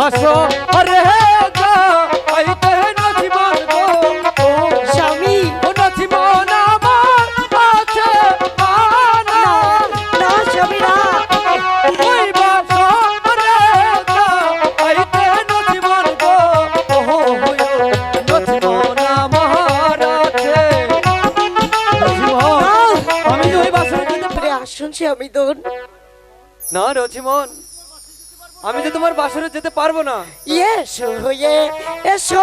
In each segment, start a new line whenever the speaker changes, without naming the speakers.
হাসো আরে গো আইতে নজিবন গো। ও
স্বামী
ও নজিবন আমার আছে মানা
না স্বামী না।
ওই বাসো আরে গো আইতে নজিবন গো। ও নজিবন আমার আছে। নজিবন আমি ওই বাসোর জন্য
প্রিয় আসুন স্বামী দোন।
না রজিমন আমি তো তোমার বাসরে যেতে পারব না।
এসো হয়ে এসো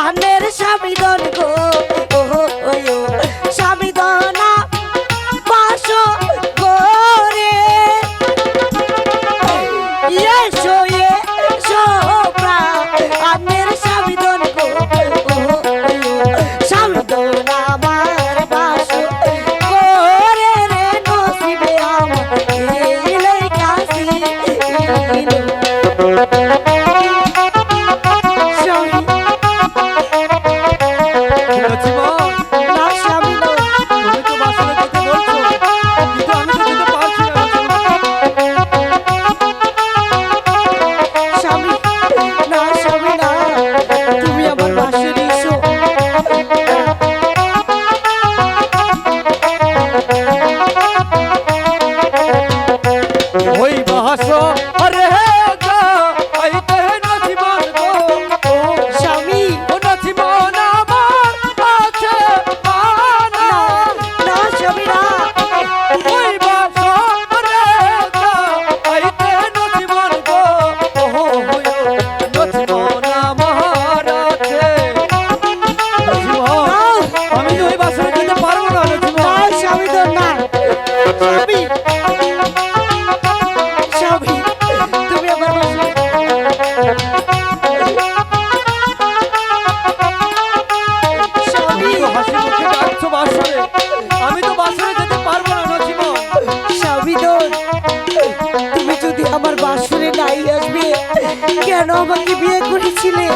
আমের স্বামী দন গো ও স্বামী দনা কেন আমাকে বিয়ে করেছিলে?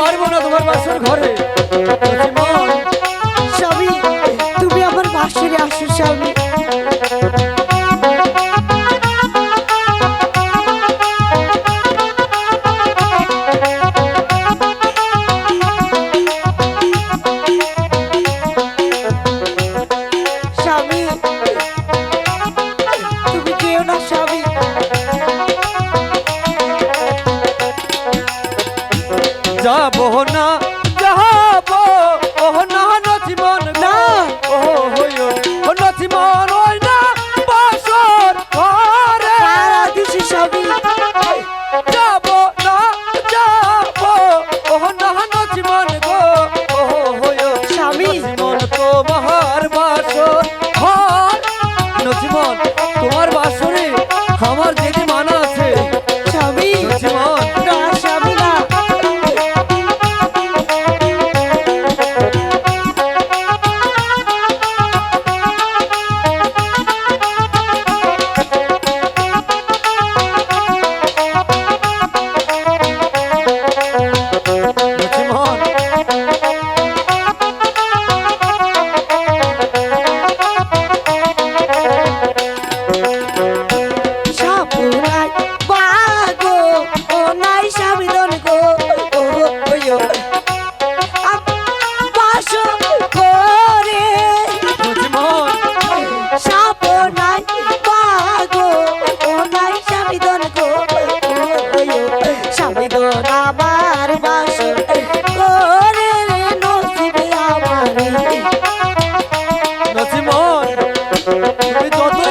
পারব না তোমার মাসুর ঘরে। যাব না। It's.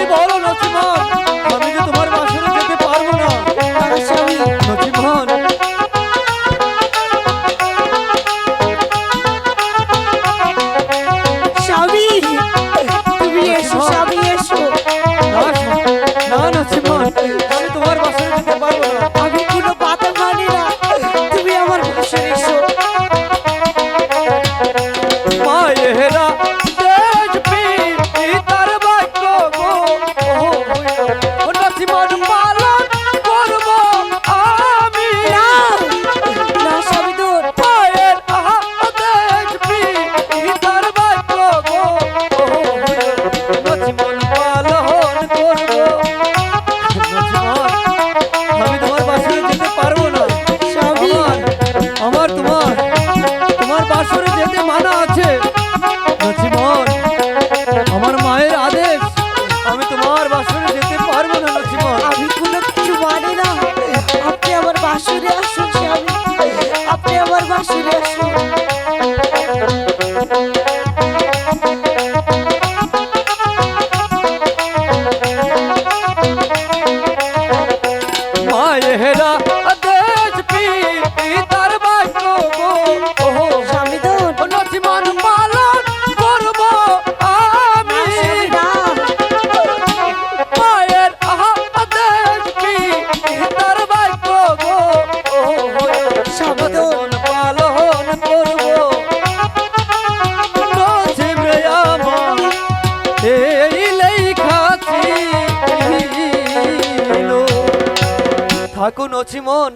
অচিমন